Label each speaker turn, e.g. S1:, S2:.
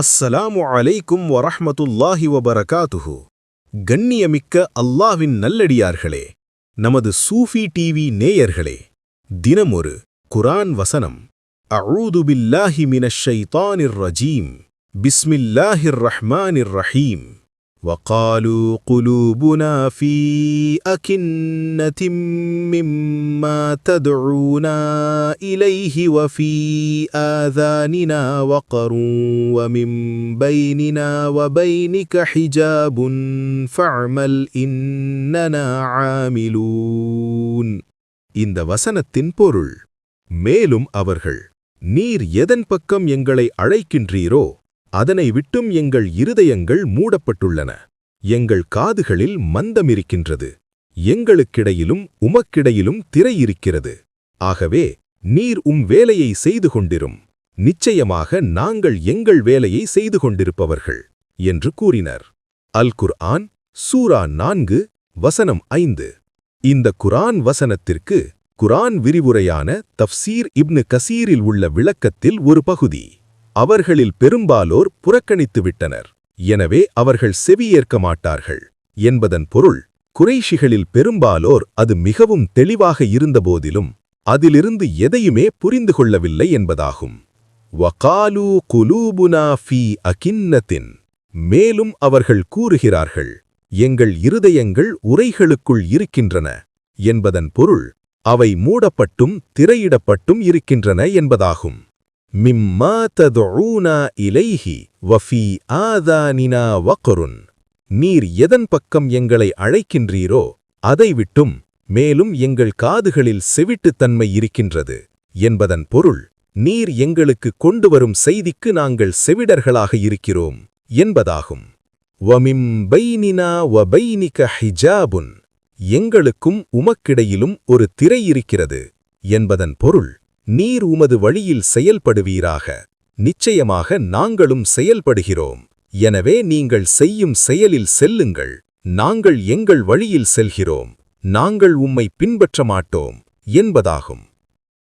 S1: அஸ்ஸலாமு அலைக்கும் வரஹமத்துல்லாஹி வபரகாத்துஹு. கண்ணியமிக்க அல்லாவின் நல்லடியார்களே நமது சூஃபி டிவி நேயர்களே தினமொரு குரான் வசனம். அழூது பில்லாஹி மினஷ் ஷைத்தானிர் ரஜீம். பிஸ்மில்லாஹிர் ரஹ்மானிர் ரஹீம். وقالوا قلوبنا في أكنة مما تدعونا إليه وفي آذاننا وقر ومن بيننا وبينك حجاب فاعمل إننا عاملون இந்த வசனத்தின் பொருள் மேலும் அவர்கள் நீர் எதன் பக்கம் எங்களை அழைக்கின்றீரோ அதனை விட்டும் எங்கள் இருதயங்கள் மூடப்பட்டுள்ளன. எங்கள் காதுகளில் மந்தமிருக்கின்றது. எங்களுக்கிடையிலும் உமக்கிடையிலும் திரை இருக்கிறது. ஆகவே நீர் உம் வேலையை செய்து கொண்டிரும் நிச்சயமாக நாங்கள் எங்கள் வேலையை செய்து கொண்டிருப்பவர்கள் என்று கூறினர். அல் குர்ஆன் சூரா நான்கு வசனம் ஐந்து. இந்த குரான் வசனத்திற்கு குரான் விரிவுரையான தஃப்சீர் இப்னு கசீரில் உள்ள விளக்கத்தில் ஒரு பகுதி. அவர்களில் பெரும்பாலோர் புறக்கணித்து விட்டனர் எனவே அவர்கள் செவியேற்க மாட்டார்கள். என்பதன் பொருள் குறைஷிகளில் பெரும்பாலோர் அது மிகவும் தெளிவாக இருந்தபோதிலும் அதிலிருந்து எதையுமே புரிந்து கொள்ளவில்லை என்பதாகும். வகாலு குலூபுனா ஃபீ அகின்னத்தின். மேலும் அவர்கள் கூறுகிறார்கள் எங்கள் இருதயங்கள் உரைகளுக்குள் இருக்கின்றன என்பதன் பொருள் அவை மூடப்பட்டும் திரையிடப்பட்டும் இருக்கின்றன என்பதாகும். மிம்மா ததுஊனா இலைஹி வஃபி ஆதானினா வக்கருன் நீர் எதன் பக்கம் எங்களை அழைக்கின்றீரோ அதை விட்டும் மேலும் எங்கள் காதுகளில் செவிட்டுத்தன்மை இருக்கின்றது என்பதன் பொருள் நீர் எங்களுக்கு கொண்டு வரும் செய்திக்கு நாங்கள் செவிடர்களாக இருக்கிறோம் என்பதாகும். வமிம் பைனினா வபைனிக ஹிஜாபுன். எங்களுக்கும் உமக்கிடையிலும் ஒரு திரை இருக்கிறது என்பதன் பொருள் நீர் உமது வழியில் செயல்படுவீராக. நிச்சயமாக நாங்களும் செயல்படுகிறோம். எனவே நீங்கள் செய்யும் செயலில் செல்லுங்கள். நாங்கள் எங்கள் வழியில் செல்கிறோம். நாங்கள் உம்மை பின்பற்ற மாட்டோம் என்பதாகும்.